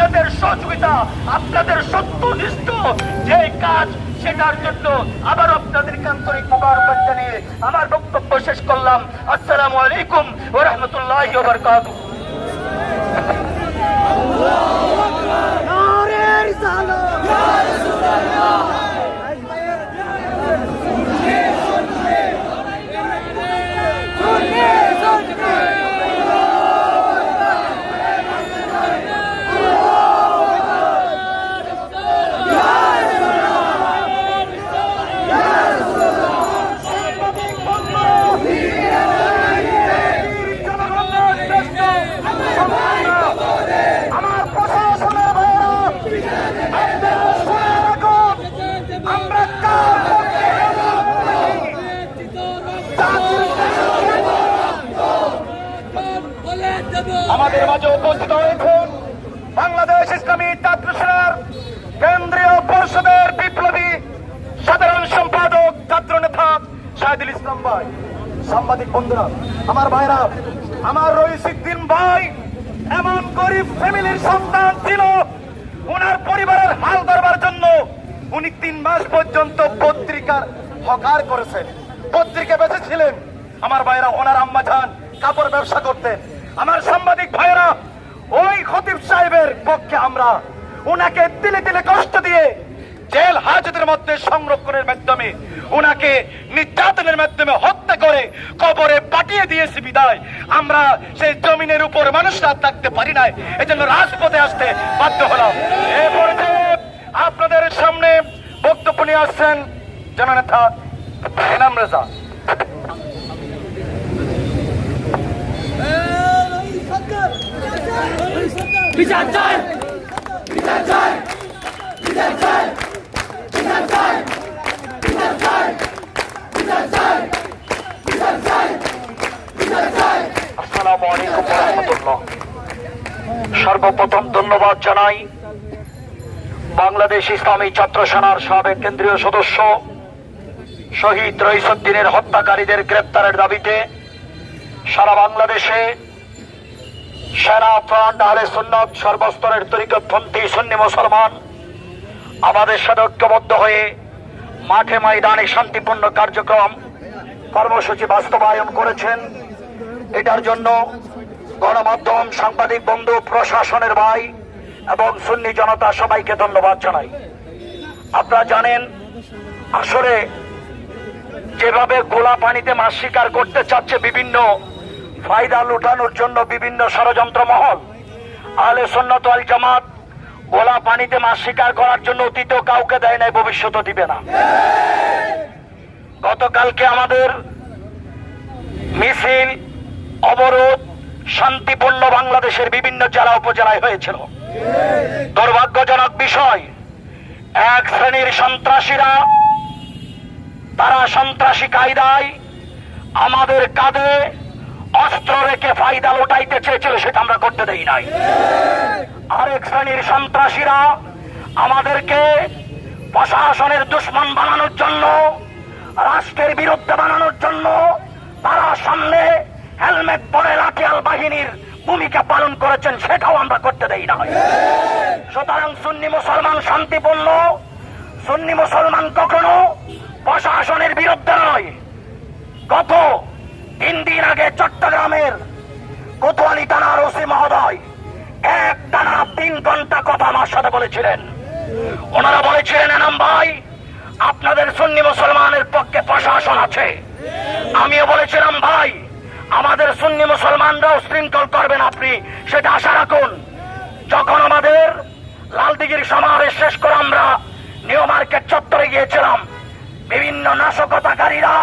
আপনাদের সহযোগিতা আপনাদের সত্যনিষ্ঠ যে কাজ সেটার জন্য আবার আপনাদের আন্তরিক মুবারকবাদ জানিয়ে আমার বক্তব্য শেষ করলাম। আসসালামু আলাইকুম ও রহমতুল্লাহ বরকাত রাহমাতুল্লাহি ওয়া বারাকাতুহু আমার প্রশাসনের ভাইয়েরা আপনারা শুনে রাখুন আমরা কার পক্ষে আমাদের মাঝে উপস্থিত হয়েছেন বাংলাদেশ ইসলামী ছাত্র সেনার কেন্দ্রীয় পরিষদের বিপ্লবী সাধারণ সম্পাদক ছাত্র নেতা শাহিদুল ইসলাম ভাই সাংবাদিক বন্ধুরা, আমার ভাইরা, আমার রইসুদ্দিন ভাই, এমন গরিব ফ্যামিলির সন্তান ছিল। ওনার পরিবারের হাল ধরবার জন্য উনি তিন মাস পর্যন্ত পত্রিকার হকার করেছেন। পত্রিকা বেঁচেছিলেন। আমার ভাইরা, ওনার আম্মা যান, কাপড় ব্যবসা করতেন। আমার সাংবাদিক ভাইরা ওই খতিব সাহেবের পক্ষে আমরা ওনাকে তিলে তিলে কষ্ট দিয়ে জেল হাজতের মধ্যে সংরক্ষণের মাধ্যমে ওনাকে নির্যাতনের মাধ্যমে হত্যা করে কবরে পাঠিয়ে দিয়েছি বিদায়। আমরা সেই জমিনের উপর মানুষরা থাকতে পারি নাই। এজন্য রাজপথে আসতে বাধ্য হলাম। এ পর্যায়ে আপনাদের সামনে বক্তব্য নিয়ে আসছেন জননেতা এনাম রেজা। বিচার চাই! বিচার চাই! বিচার চাই! বিচার চাই বিচার চাই বিচার চাই বিচার চাই বিচার চাই সর্বপ্রথম ধন্যবাদ জানাই বাংলাদেশ ইসলামী ছাত্র সেনার সাবেক কেন্দ্রীয় সদস্য শহীদ রইসুদ্দিনের হত্যাকারীদের গ্রেপ্তারের দাবিতে সারা বাংলাদেশে সেনা ফ্রন্ট আহলে সুন্নত সর্বস্তরের তরিকপন্থী সুন্নি মুসলমান আমাদের সাথে ঐক্যবদ্ধ হয়ে মাঠে ময়দানে শান্তিপূর্ণ কার্যক্রম কর্মসূচি বাস্তবায়ন করেছেন। এটার জন্য গণমাধ্যম, সাংবাদিক বন্ধু, প্রশাসনের ভাই এবং সুন্নি জনতা সবাইকে ধন্যবাদ জানাই। আপনারা জানেন, আসলে যেভাবে গোলা পানিতে মাছ শিকার করতে চাচ্ছে বিভিন্ন ফায়দা লুটানোর জন্য বিভিন্ন ষড়যন্ত্র মহল, আহলে সুন্নত আল জামাত গোলা পানিতে মাছ শিকার করার জন্য অতীত কাউকে দেয় নাই ভবিষ্যতও দিবে না। গতকালকে আমাদের মিছিল অবরোধ শান্তিপূর্ণ বাংলাদেশের বিভিন্ন জেলা উপজেলায় হয়েছিল। দুর্ভাগ্যজনক বিষয়, এক শ্রেণির সন্ত্রাসীরা, তারা সন্ত্রাসী কায়দায় আমাদের কাঁধে অস্ত্র রেখে ফায়দা লোটাইতে চেয়েছিল সেটা আমরা করতে দেই নাই। আরেক শ্রেণির সন্ত্রাসীরা আমাদেরকে প্রশাসনের দুশ্মন বানানোর জন্য, রাষ্ট্রের বিরুদ্ধে বানানোর জন্য তারা সামনে হেলমেট পরে লাঠিয়াল বাহিনীর ভূমিকা পালন করেছেন সেটাও আমরা করতে দেই না। সুতরাং সুন্নি মুসলমান শান্তিপূর্ণ, সুন্নি মুসলমান কখনো প্রশাসনের বিরুদ্ধে নয়। গত তিন দিন আগে চট্টগ্রামের কোতোয়ালি থানার ওসি মহোদয় এক টানা তিন ঘণ্টা কথা আমার সাথে বলেছিলেন। ওনারা বলেছিলেন, এনাম ভাই, আপনাদের সুন্নি মুসলমানের পক্ষে প্রশাসন আছে। আমিও বলেছিলাম, ভাই আমাদের সুন্নি মুসলমানরাও শৃঙ্খল করবেন আপনি সেটা আশা রাখুন। যখন আমাদের লালদিগির সমাবেশ শেষ করে আমরা নিউ মার্কেট চত্বরে গিয়েছিলাম বিভিন্ন নাশকতাকারীরা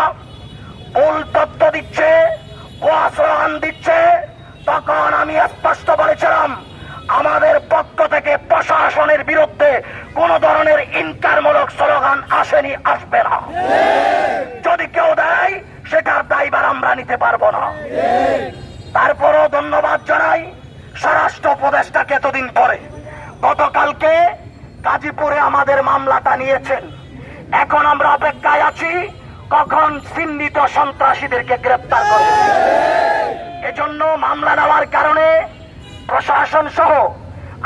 ভুল তথ্য দিচ্ছে ও দিচ্ছে তখন আমি স্পষ্ট বলেছিলাম আমাদের পক্ষ থেকে প্রশাসনের বিরুদ্ধে কোন ধরনের ইনকারমূলক স্লোগান আসেনি আসবে না। যদি কেউ দেয় সেটার দায়ভার আমরা নিতে পারব না। তারপরও ধন্যবাদ জানাই স্বরাষ্ট্র উপদেষ্টাকে এতদিন পরে। গতকালকে গাজীপুরে আমাদের মামলাটা নিয়েছেন। এখন আমরা অপেক্ষায় আছি কখন চিহ্নিত সন্ত্রাসীদেরকে গ্রেপ্তার করব এজন্য মামলা নেওয়ার কারণে প্রশাসন সহ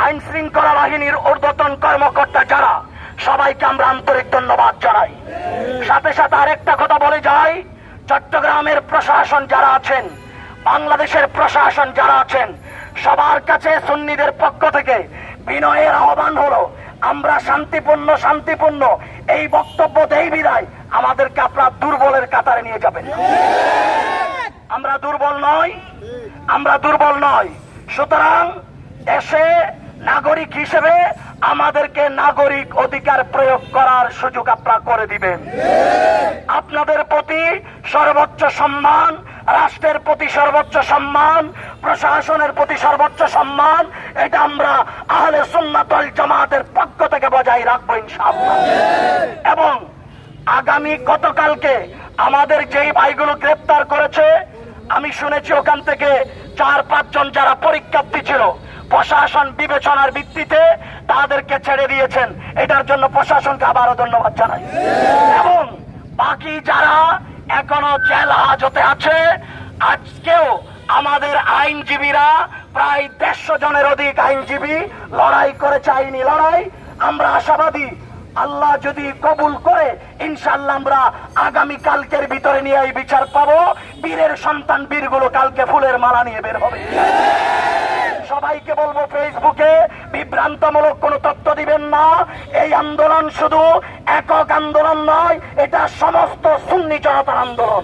আইন শৃঙ্খলা বাহিনীর ঊর্ধ্বতন কর্মকর্তা যারা, সবাইকে আমরা আন্তরিক ধন্যবাদ জানাই। সাথে সাথে আরেকটা কথা বলে যাই চট্টগ্রামের প্রশাসন যারা আছেন, বাংলাদেশের প্রশাসন যারা আছেন, সবার কাছে সুন্নিদের পক্ষ থেকে বিনয়ের আহ্বান হলো, আমরা শান্তিপূর্ণ শান্তিপূর্ণ, এই বক্তব্য দেই বিদায়, আমাদেরকে আপনার দুর্বলের কাতারে নিয়ে যাবেন। আমরা দুর্বল নই, আমরা দুর্বল নই। সুতরাং দেশে নাগরিক হিসেবে আমাদেরকে নাগরিক অধিকার প্রয়োগ করার সুযোগ আপনারা করে দিবেন। আপনাদের প্রতি সর্বোচ্চ সম্মান, রাষ্ট্রের প্রতি সর্বোচ্চ সম্মান, প্রশাসনের প্রতি সর্বোচ্চ সম্মান, এটা আমরা আহলে সুন্নাতল জামাতের পক্ষ থেকে বজায় রাখব ইনশাআল্লাহ। এবং আগামী গতকালকে আমাদের যেই ভাইগুলো গ্রেপ্তার করেছে, আমি শুনেছি ওখান থেকে চার পাঁচজন যারা পরীক্ষার্থী ছিল প্রশাসন বিবেচনার ভিত্তিতে তাদেরকে ছেড়ে দিয়েছেন। এটার জন্য প্রশাসনকে আবারও ধন্যবাদ জানাই। এবং বাকি যারা এখনও জেল হাজতে আছে, আজকেও আমাদের আইনজীবীরা প্রায় দেড়শো জনের অধিক আইনজীবী লড়াই করে আইনি লড়াই। আমরা আশাবাদী, আল্লাহ যদি কবুল করে ইনশাল্লাহ আমরা আগামী কালকের ভিতরে নিয়ে এই বিচার পাবো। বীরের সন্তান বীরগুলো কালকে ফুলের মালা নিয়ে বের হবে। সবাইকে বলব ফেসবুকে বিভ্রান্তমূলক কোনো তথ্য দিবেন না। এই আন্দোলন শুধু একক আন্দোলন নয়, এটা সমস্ত সুন্নি জনতার আন্দোলন।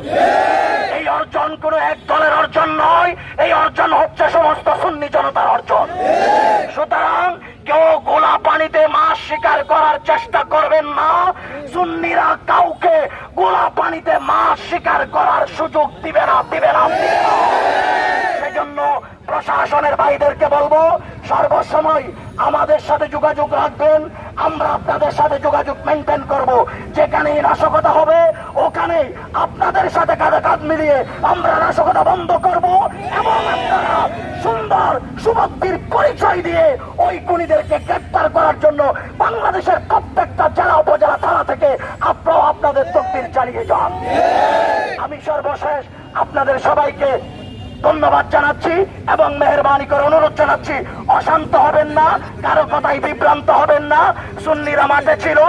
এই অর্জন কোনো এক দলের অর্জন নয়, এই অর্জন হচ্ছে সমস্ত সুন্নি জনতার অর্জন। সুতরাং কেউ গোলা পানিতে মাছ শিকার করার চেষ্টা করবেন না। সুন্নিরা কাউকে গোলা পানিতে মাছ শিকার করার সুযোগ দিবে না দিবে না সেজন্য প্রশাসনের ভাইদেরকে বলব, সর্বসময় আমাদের সাথে যোগাযোগ রাখবেন, আমরা আপনাদের সাথে যোগাযোগ মেনটেন করব। যেখানে নাশকতা হবে ওখানে আপনাদের সাথে কাঁধে কাঁধ মিলিয়ে আমরা নাশকতা বন্ধ করব এবং আপনারা সুন্দর সুভক্তির পরিচয় দিয়ে ওই খুনিদেরকে গ্রেপ্তার করার জন্য বাংলাদেশের প্রত্যেকটা জেলা, উপজেলা, থানা থেকে আপনারাও আপনাদের তকদির চালিয়ে যান। আমি সর্বশেষ আপনাদের সবাইকে ধন্যবাদ জানাচ্ছি এবং মেহরবানি করে অনুরোধ জানাচ্ছি। অশান্ত হবেন না, কারও কথাই বিভ্রান্ত হবেন না। সুন্নিরা মাঠে ছিল,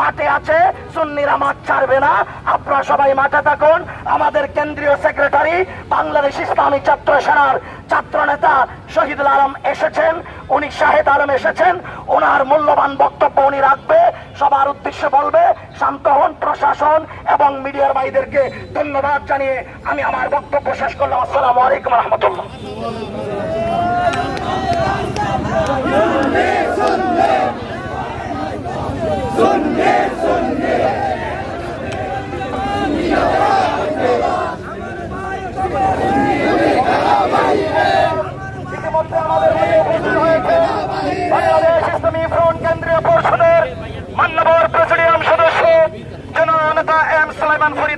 মাঠে আছে, সুন্নিরা মাঠ ছাড়বে না। আপনারা সবাই মাঠে থাকুন। আমাদের কেন্দ্রীয় সেক্রেটারি, বাংলাদেশ ইসলামী ছাত্র সেনার ছাত্র নেতা শহীদুল আলম এসেছেন উনি শাহেদ আলম এসেছেন ওনার মূল্যবান বক্তব্য উনি রাখবে সবার উদ্দেশ্যে বলবে শান্ত হন প্রশাসন এবং মিডিয়ার ভাইদেরকে ধন্যবাদ জানিয়ে আমি আমার বক্তব্য শেষ করলাম আসসালামু আলাইকুম রহমতুল্লাহ ইতিমধ্যে আমাদের মধ্যে উপস্থিত হয়েছে বাংলাদেশ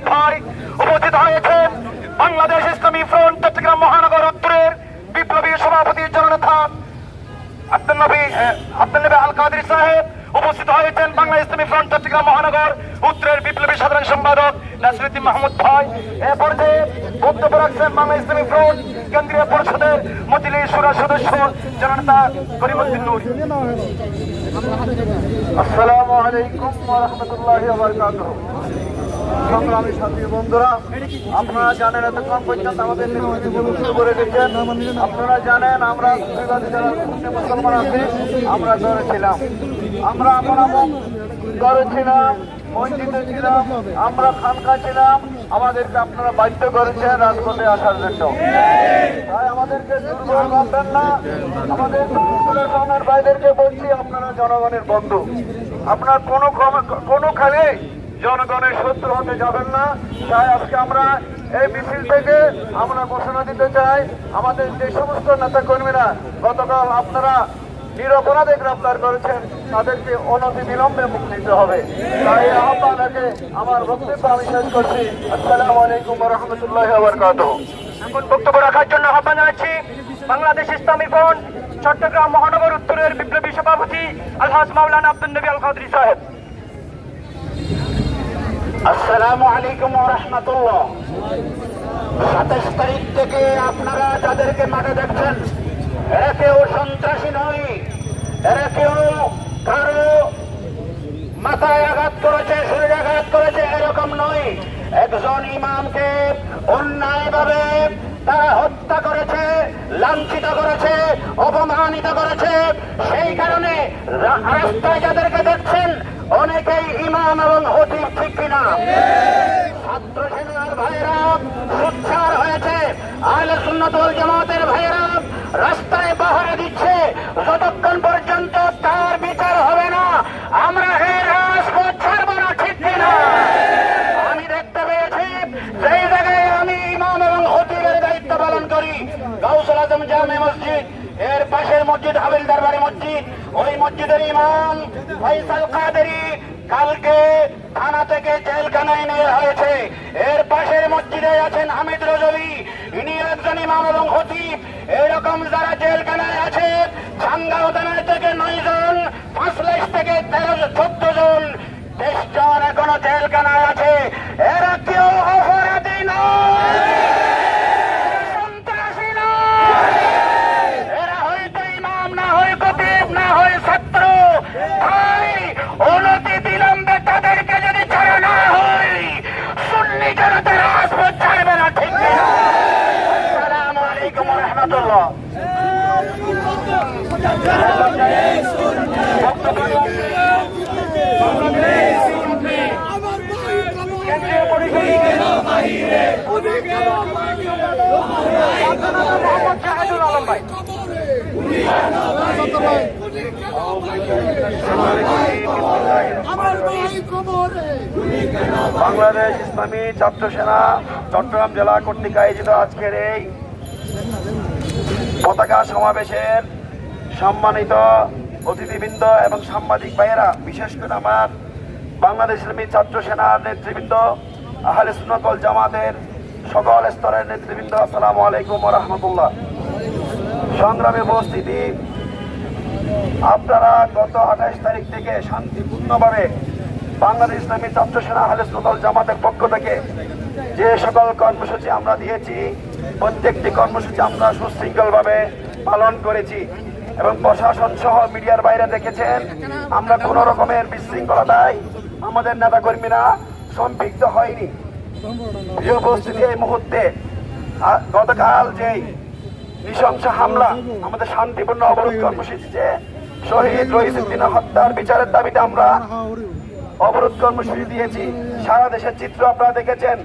ভাই উপস্থিত হয়েছেন বাংলাদেশ ইসলামী বিপ্লবী সভাপতি জননেতা আব্দুল নবী আব্দুল নবী আল কাদের সাহেব উপস্থিত হয়েছেন বাংলা ইসলামী ফ্রন্ট চট্টগ্রাম মহানগর উত্তরের বিপ্লবী সাধারণ সম্পাদক নাসরুদ্দিন মাহমুদ ভাই। এ পর্যায়ে বক্তব্য রাখছেন বাংলা ইসলামী ফ্রন্ট কেন্দ্রীয় পরিষদের মতিলি সুরা সদস্য জনতা করিমুদ্দিন নুর। আসসালামু আলাইকুম ওয়া রাহমাতুল্লাহি ওয়া বারাকাতুহু। সংগ্রামী বন্ধুরা, আপনারা জানেন করে গেছেন আপনারা জানেন আমরা আমরা মসজিদে ছিলাম, আমরা খানকা ছিলাম। আমাদেরকে আপনারা বাধ্য করেছেন রাজপথে আসার জন্য। তাই আমাদেরকে না। আমাদের ভাইদেরকে বলছি, আপনারা জনগণের বন্ধু। আপনার কোনো কোনো খালে জনগণের শত্রু হতে যাবেন না। তাই আজকে আমরা এই মিছিল থেকে আমরা ঘোষণা দিতে চাই, আমাদের যে সমস্ত নেতা কর্মীরা গতকাল আপনারা নিরপরাধে গ্রেপ্তার করেছেন, তাদেরকে অনতি বিলম্বে মুক্তি দিতে হবে। তাই আহ্বান রেখে আমার বক্তব্য আমি শেষ করছি। আসসালামু আলাইকুম রহমতুল্লাহ এখন বক্তব্য রাখার জন্য আহ্বান জানাচ্ছি বাংলাদেশ ইসলামী ফ্রন্ট, চট্টগ্রাম মহানগর উত্তরের বিপ্লবী সভাপতি আলহাজ মাওলানা আব্দুল নবী আল সাহেব। আসসালামু আলাইকুম রহমতুল্লাহ। সাতাশ তারিখ থেকে আপনারা যাদেরকে মাঠে দেখছেন, এরা কেউ সন্ত্রাসী নয়, এরা কেউ কারও মাথায় আঘাত করেছে, শরীরে আঘাত করেছে, এরকম নয়। একজন ইমামকে অন্যায়ভাবে তারা হত্যা করেছে, লাঞ্ছিত করেছে, অপমানিত করেছে। সেই কারণে রাস্তায় যাদেরকে দেখছেন অনেকেই ইমাম এবং হতিব ঠিক কিনা? ছাত্র সেনার সোচ্চার হয়েছে। আহলে সুন্নাত ওয়াল জামাতের ভাইয়েরা, রাস্তায় পাহারা দিচ্ছে। যতক্ষণ পর্যন্ত তার বিচার হবে না, আমরা ছাড়বো না, ঠিক কিনা? আমি দেখতে পেয়েছি, যেই জায়গায় আমি ইমাম এবং হতিবের দায়িত্ব পালন করি, গাউসুল আজম জামে মসজিদ। এর পাশের মসজিদ হাবিল দরবারি মসজিদ। ওই মসজিদের ইমাম ফৈসাল কাদেরি। কালকে থানা থেকে জেলখানায় নেওয়া হয়েছে। এর পাশের মসজিদে আছেন হামিদ রজলি ইনি একজন ইমাম এবং হতিব এরকম যারা জেলখানায় আছে সাঙ্গাও উদানায় থেকে নয় জন পাঁচলাইশ থেকে তেরো চোদ্দ জন, তেইশ জন এখনও জেলখানায় আছে এরা কেউ অপরাধী নয় সন্ত্রাসী নয় এরা হয়তো ইমাম না হয় কতিব না হয় ছাত্র তাই অনতি বিলম্বে তাদেরকে যদি ছাড়া না হয় সুন্নি জনতা রাজপথ ছাড়বে না ঠিক না আসসালামু আলাইকুম রহমতুল্লাহ কেন্দ্রীয় পরিষদের মোহাম্মদ শাহাদুল আলম ভাই আমার ভাই কবরে বাংলাদেশ ইসলামী ছাত্র সেনা, চট্টগ্রাম জেলা কর্তৃক আয়োজিত আজকের এই পতাকা সমাবেশের সম্মানিত অতিথিবৃন্দ এবং সাংবাদিক ভাইয়েরা, বিশেষ করে আমার বাংলাদেশ ইসলামী ছাত্র সেনার নেতৃবৃন্দ, আহলে সুন্নতল জামাতের সকল স্তরের নেতৃবৃন্দ, আসসালামু আলাইকুম রহমতুল্লাহ। সংগ্রামে উপস্থিতি। আপনারা গত আঠাশ তারিখ থেকে শান্তিপূর্ণভাবে বাংলাদেশ ইসলামী ছাত্র সেনা আহলে সুন্নাত জামাতের পক্ষ থেকে যে সকল কর্মসূচি আমরা দিয়েছি, প্রত্যেকটি কর্মসূচি আমরা সুশৃঙ্খলভাবে পালন করেছি এবং প্রশাসন সহ মিডিয়ার বাইরে দেখেছেন, আমরা কোন রকমের বিশৃঙ্খলতায় আমাদের নেতাকর্মীরা সম্পৃক্ত হয়নি। উপস্থিতি এই মুহূর্তে গতকাল যেই নৃশংস হামলা আমাদের শান্তিপূর্ণ অবরোধ কর্মসূচিতে শহীদ রহিসুদ্দিন হত্যার বিচারের দাবিতে আমরা অবরোধ কর্মসূচি দিয়েছি। সারা দেশের চিত্র আপনারা দেখেছেন।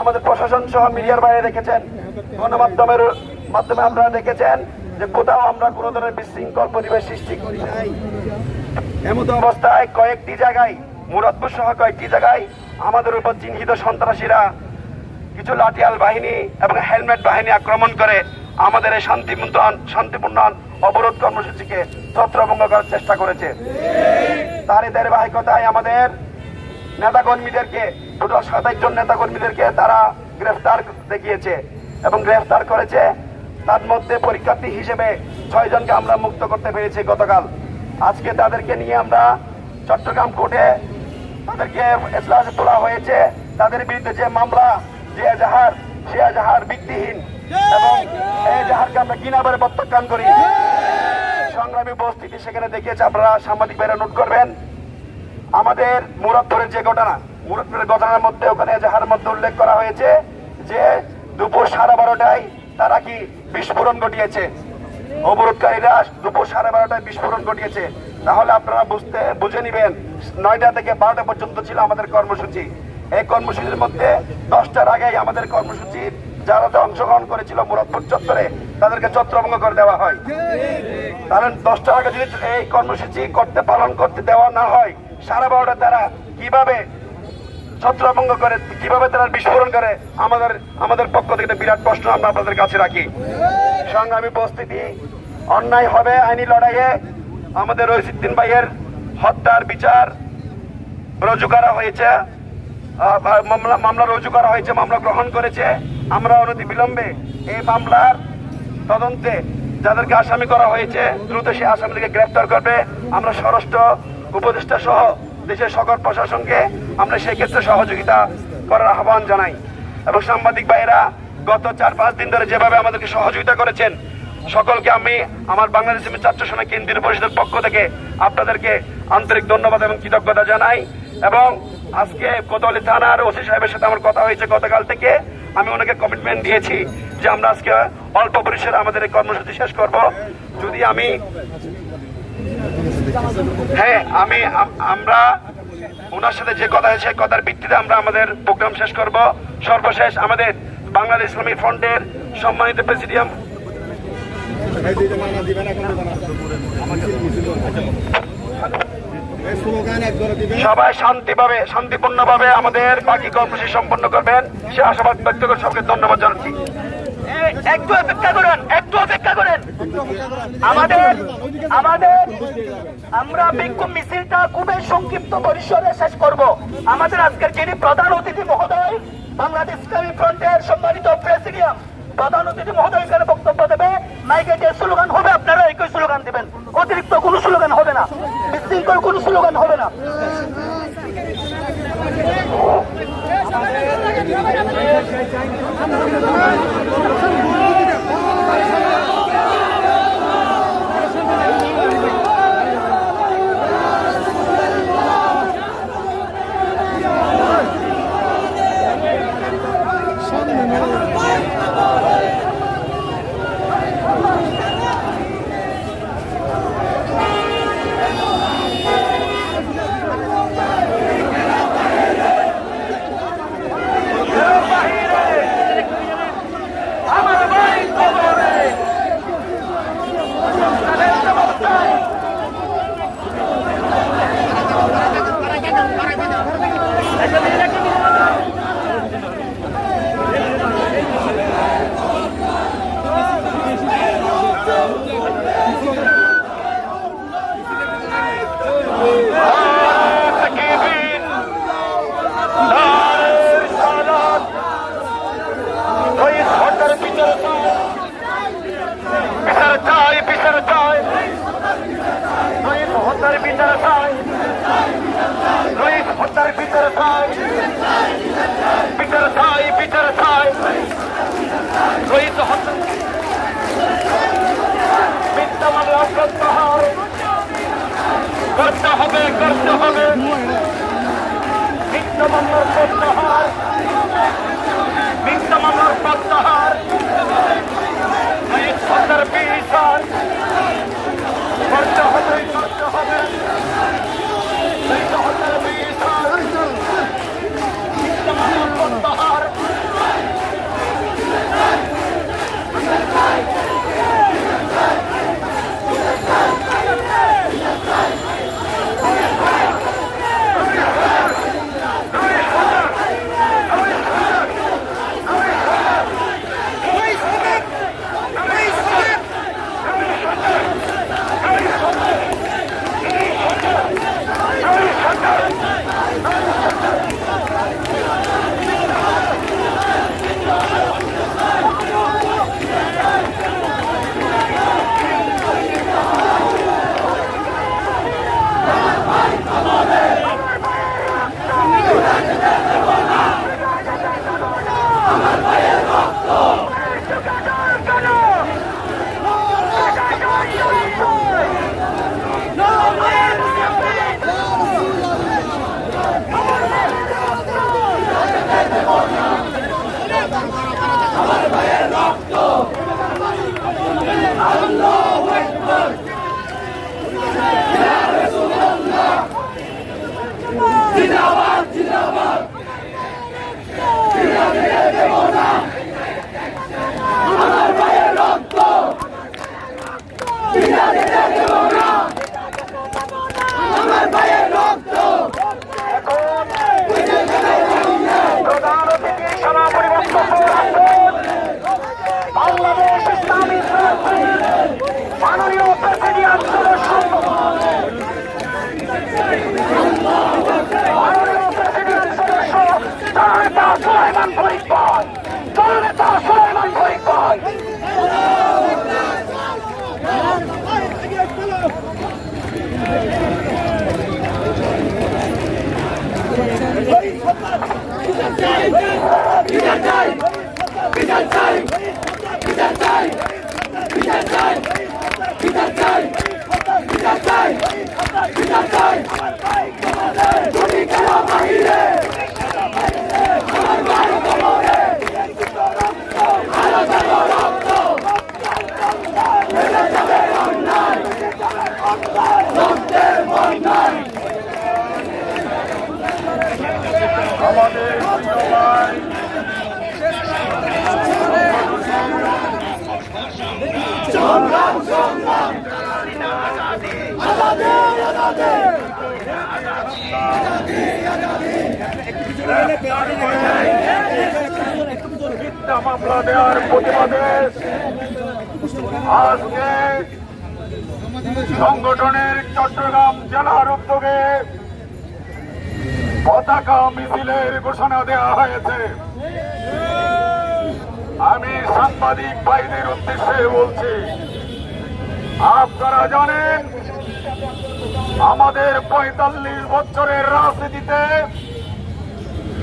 আমাদের প্রশাসন সহ মিডিয়ার বাইরে দেখেছেন। গণমাধ্যমের মাধ্যমে আপনারা দেখেছেন যে কোথাও আমরা কোনো ধরনের বিশৃঙ্খল পরিবেশ সৃষ্টি করি নাই। এমত অবস্থায় কয়েকটি জায়গায়, মুরাদপুর সহ কয়েকটি জায়গায় আমাদের উপর চিহ্নিত সন্ত্রাসীরা কিছু লাঠিয়াল বাহিনী এবং হেলমেট বাহিনী আক্রমণ করে আমাদের এই শান্তিপূর্ণ শান্তিপূর্ণ অবরোধ কর্মসূচিকে ছত্রভঙ্গ করার চেষ্টা করেছে। তারই ধারাবাহিকতায় আমাদের নেতাকর্মীদেরকে টোটাল সাতাইশ জন নেতাকর্মীদেরকে তারা গ্রেফতার দেখিয়েছে এবং গ্রেফতার করেছে। তার মধ্যে পরীক্ষার্থী হিসেবে ছয় জনকে আমরা মুক্ত করতে পেরেছি গতকাল। আজকে তাদেরকে নিয়ে আমরা চট্টগ্রাম কোর্টে তাদেরকে এজলাসে তোলা হয়েছে। তাদের বিরুদ্ধে যে মামলা, যে এজাহার সে এজাহার ভিত্তিহীন। এবং এজাহারকে আমরা কিনাবারে প্রত্যাখ্যান করি। সংগ্রামী উপস্থিতি সেখানে দেখিয়েছে আপনারা সাংবাদিক ভাইরা নোট করবেন। আমাদের মুরাদপুরের যে ঘটনা মুরাদপুরের ঘটনার মধ্যে ওখানে এজাহার মধ্যে উল্লেখ করা হয়েছে যে দুপুর সাড়ে বারোটায় তারা কি বিস্ফোরণ ঘটিয়েছে? অবরোধকারীরা দুপুর সাড়ে বারোটায় বিস্ফোরণ ঘটিয়েছে। তাহলে আপনারা বুঝতে বুঝে নিবেন নয়টা থেকে বারোটা পর্যন্ত ছিল আমাদের কর্মসূচি। এই কর্মসূচির মধ্যে দশটার আগেই আমাদের কর্মসূচির যারা অংশগ্রহণ করেছিল মুরাদপুর চত্বরে, তাদেরকে ছত্রভঙ্গ করে দেওয়া হয়। কারণ দশটার আগে যদি এই কর্মসূচি করতে, পালন করতে দেওয়া না হয় সারা বারোটা তারা কীভাবে ছত্রভঙ্গ করে, কীভাবে তারা বিস্ফোরণ করে, আমাদের আমাদের পক্ষ থেকে বিরাট প্রশ্ন আমরা আপনাদের কাছে রাখি। সংগ্রামী উপস্থিতি, অন্যায় হবে আইনি লড়াইয়ে আমাদের রহিসুদ্দিন ভাইয়ের হত্যার বিচার, রুজু করা হয়েছে। মামলা মামলা রুজু করা হয়েছে, মামলা গ্রহণ করেছে। আমরা অনতি বিলম্বে এই মামলার তদন্তে যাদেরকে আসামি করা হয়েছে, দ্রুত সেই আসামিদেরকে গ্রেফতার করবে। আমরা স্বরাষ্ট্র উপদেষ্টা সহ দেশের সকল প্রশাসনকে আমরা সেই ক্ষেত্রে সহযোগিতা করার আহ্বান জানাই। এবং সাংবাদিক ভাইয়েরা, গত চার, পাঁচ দিন ধরে যেভাবে আমাদেরকে সহযোগিতা করেছেন, সকলকে আমি আমার বাংলাদেশ ছাত্র সেনা কেন্দ্রীয় পরিষদের পক্ষ থেকে আপনাদেরকে আন্তরিক ধন্যবাদ এবং কৃতজ্ঞতা জানাই। এবং আজকে কোতোয়ালি থানার ওসি সাহেবের সাথে আমার কথা হয়েছে গতকাল থেকে। আমি ওনাকে কমিটমেন্ট দিয়েছি যে আমরা আজকে অল্প পরিসরে আমাদের এই কর্মসূচি শেষ করব। যদি আমি হ্যাঁ আমি আমরা ওনার সাথে যে কথা হয়েছে কথার ভিত্তিতে আমরা আমাদের প্রোগ্রাম শেষ করব। সর্বশেষ আমাদের বাংলাদেশ ইসলামী ফ্রন্টের সম্মানিত প্রেসিডিয়াম সবাই শান্তিভাবে শান্তিপূর্ণভাবে আমাদের বাকি কর্মসূচি সম্পন্ন করবেন। সে আশাবাদ ব্যক্ত করে সবকে ধন্যবাদ জানাচ্ছি। একটু অপেক্ষা করেন একটু অপেক্ষা করেন। আমাদের আমাদের আমরা বিক্ষোভ মিছিলটা খুবই সংক্ষিপ্ত পরিসরে শেষ করব। আমাদের আজকের যিনি প্রধান অতিথি মহোদয় বাংলাদেশ ইসলামী ফ্রন্টের সম্মানিত প্রেসিডিয়াম। প্রধান অতিথি মহোদয় বক্তব্য দেবে। মাইকে যে স্লোগান হবে, আপনারা একই স্লোগান দেবেন। অতিরিক্ত কোনো স্লোগান হবে না। বিশৃঙ্খল কোনো স্লোগান হবে না। Go! আজকে সংগঠনের চট্টগ্রাম জেলার উদ্যোগে পতাকা মিছিলের ঘোষণা দেওয়া হয়েছে। আমি সাংবাদিক ভাইদের উদ্দেশ্যে বলছি, আপনারা জানেন, আমাদের পঁয়তাল্লিশ বছরের রাজনীতিতে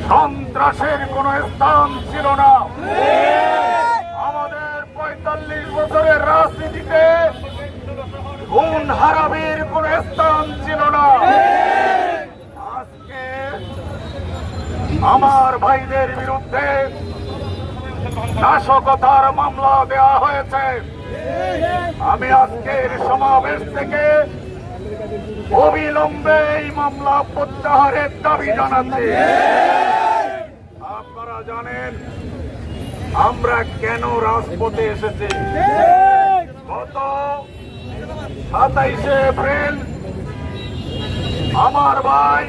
সন্ত্রাসের কোন স্থান ছিল না। আমাদের পঁয়তাল্লিশ বছরের রাজনীতিতে খুন হারাবির কোন স্থান ছিল না। আজকে আমার ভাইদের বিরুদ্ধে নাশকতার মামলা দেওয়া হয়েছে। আমি আজকের সমাবেশ থেকে অবিলম্বে এই মামলা প্রত্যাহারের দাবি জানাচ্ছি। জানেন, আমরা কেন রাজপথে এসেছি? গত সাতাইশে এপ্রিল আমার ভাই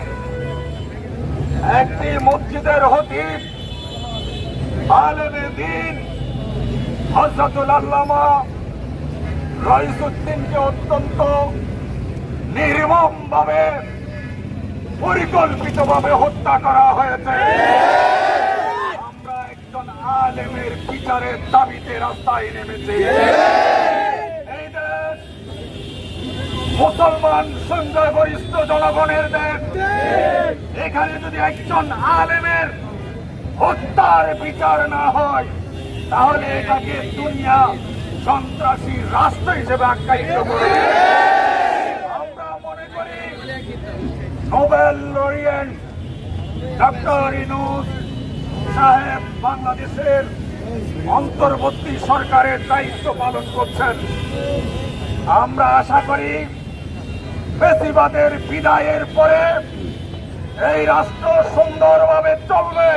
একটি মসজিদের হতিব আলেমে দিন হজরতুল আল্লামা রইসুদ্দিনকে অত্যন্ত নির্মম ভাবে পরিকল্পিত ভাবে হত্যা করা হয়েছে। একজন আলেমের বিচারের দাবিতে রাস্তায় নেমেছি। মুসলমান সংখ্যাগরিষ্ঠ জনগণের দেশ। এখানে যদি একজন আলেমের হত্যার বিচার না হয়, তাহলে এটাকে দুনিয়া সন্ত্রাসী রাষ্ট্র হিসেবে আখ্যায়িত করে আমরা মনে করি নোবেল লরিয়েন্ট ডক্টর ইনুস সাহেব বাংলাদেশের অন্তর্বর্তী সরকারের দায়িত্ব পালন করছেন। আমরা আশা করি বেশিবাদের বিদায়ের পরে এই রাষ্ট্র সুন্দরভাবে চলবে।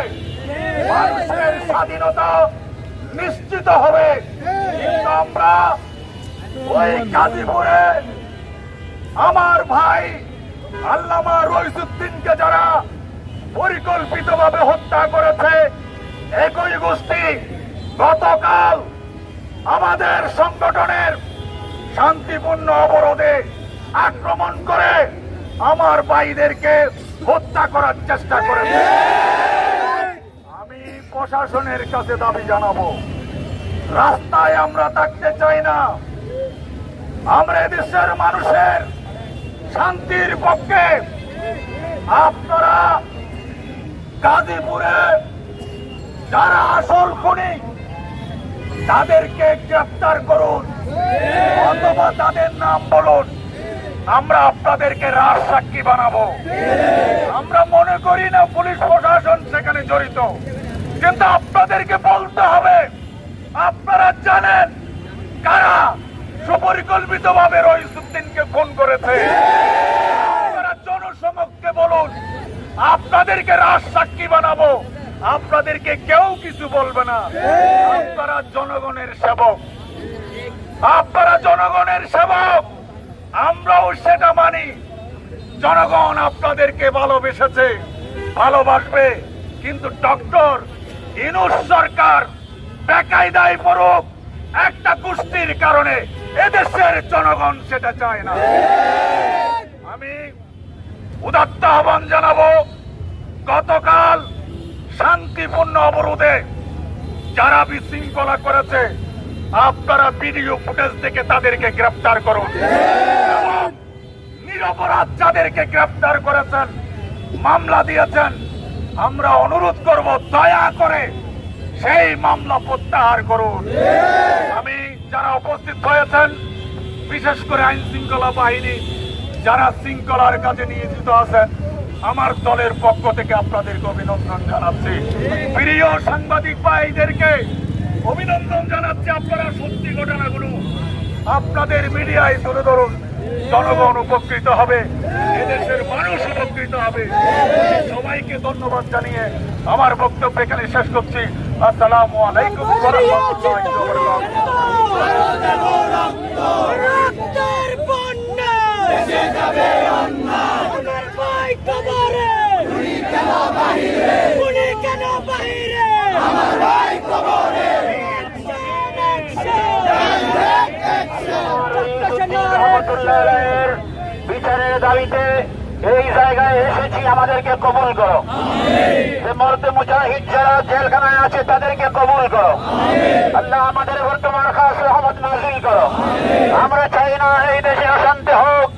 মানুষের স্বাধীনতা নিশ্চিত হবে। কিন্তু আমরা ওই গাজীপুরে আমার ভাই আল্লামা রইসুদ্দিনকে যারা পরিকল্পিতভাবে হত্যা করেছে একই গোষ্ঠী। গতকাল আমাদের সংগঠনের শান্তিপূর্ণ অবরোধে আক্রমণ করে আমার ভাইদেরকে হত্যা করার চেষ্টা করেছে। আমি প্রশাসনের কাছে দাবি জানাব, রাস্তায় আমরা থাকতে চাই না। আমরা দেশের মানুষের শান্তির পক্ষে। আপনারা গাজীপুরে যারা আসল খুনি, তাদেরকে গ্রেফতার করুন। অথবা তাদের নাম বলুন। আমরা আপনাদেরকে রাজ সাক্ষী বানাবো। আমরা মনে করি না পুলিশ প্রশাসন সেখানে জড়িত। কিন্তু আপনাদেরকে বলতে হবে, আপনারা জানেন কারা সুপরিকল্পিত ভাবে রহিসুদ্দিনকে ফোন করেছে? আপনারা জনসমক্ষে বলুন। আপনাদেরকে রাজ সাক্ষী বানাবো। আপনাদেরকে কেউ কিছু বলবে না। আপনারা জনগণের সেবক। আপনারা জনগণের সেবক। আমরাও সেটা মানি। জনগণ আপনাদেরকে ভালোবেসেছে, ভালোবাসবে। কিন্তু ডক্টর ইনুস সরকার বেকায়দায় পড়ুক, একটা কুস্তির কারণে এদেশের জনগণ সেটা চায় না। আমি উদাত্ত আহ্বান জানাব গতকাল শান্তিপূর্ণ অবরোধে যারা বিশৃঙ্খলা করেছে আপনারা ভিডিও ফুটেজ থেকে তাদেরকে গ্রেফতার করুন। নিরপরাধ যাদেরকে গ্রেফতার করেছেন মামলা দিয়েছেন আমরা অনুরোধ করব দয়া করে সেই মামলা প্রত্যাহার করুন। আমি যারা উপস্থিত হয়েছেন বিশেষ করে আইন শৃঙ্খলা বাহিনী যারা শৃঙ্খলার কাজে নিয়োজিত আছেন, আমার দলের পক্ষ থেকে আপনাদেরকে অভিনন্দন জানাচ্ছি। প্রিয় সাংবাদিক ভাইদেরকে অভিনন্দন জানাচ্ছি আপনারা সত্যি ঘটনাগুলো। আপনাদের মিডিয়ায় তুলে ধরুন, জনগণ উপকৃত হবে, এদেশের মানুষ উপকৃত হবে। সবাইকে ধন্যবাদ জানিয়ে আমার বক্তব্য এখানে শেষ করছি। আসসালামু আলাইকুম ওয়া রাহমাতুল্লাহি ওয়া বারাকাতুহু। রক্তের বন্যা দেশে যাবে আমার ভাই কবরে উনি কেন বাহিরে উনি কেন বাহিরে আমার ভাই কবরে বিচারের দাবিতে এই জায়গায় এসেছি, আমাদেরকে কবুল করো। যে মর্দে মুজাহিদ যারা জেলখানায় আছে, তাদেরকে কবুল করো। আল্লাহ আমাদের বর্তমান খাস রহমত নাজিল করো। আমরা চাই না এই দেশে অশান্তি হোক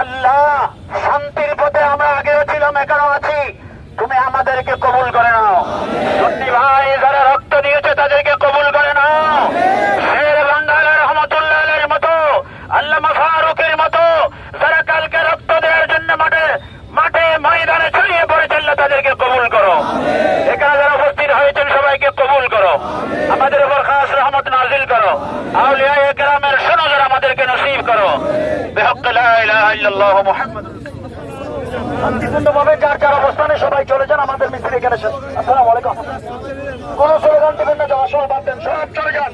আল্লাহ শান্তির পথে আমরা আগেও ছিলাম এখনও আছি। তুমি আমাদেরকে কবুল করে নাও। ভাই যারা শান্তিপূর্ণভাবে যার যার অবস্থানে সবাই চলে যান আমাদের মিছিল এখানে শেষ আসসালাম আলাইকুম কোন স্লোগান দেবেন না যাওয়ার সময় বাদ দেন সব চলে যান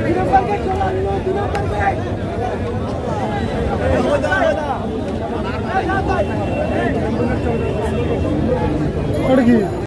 Dinapagay ko lang, dinapagay! Hoda, hoda! ওটা কি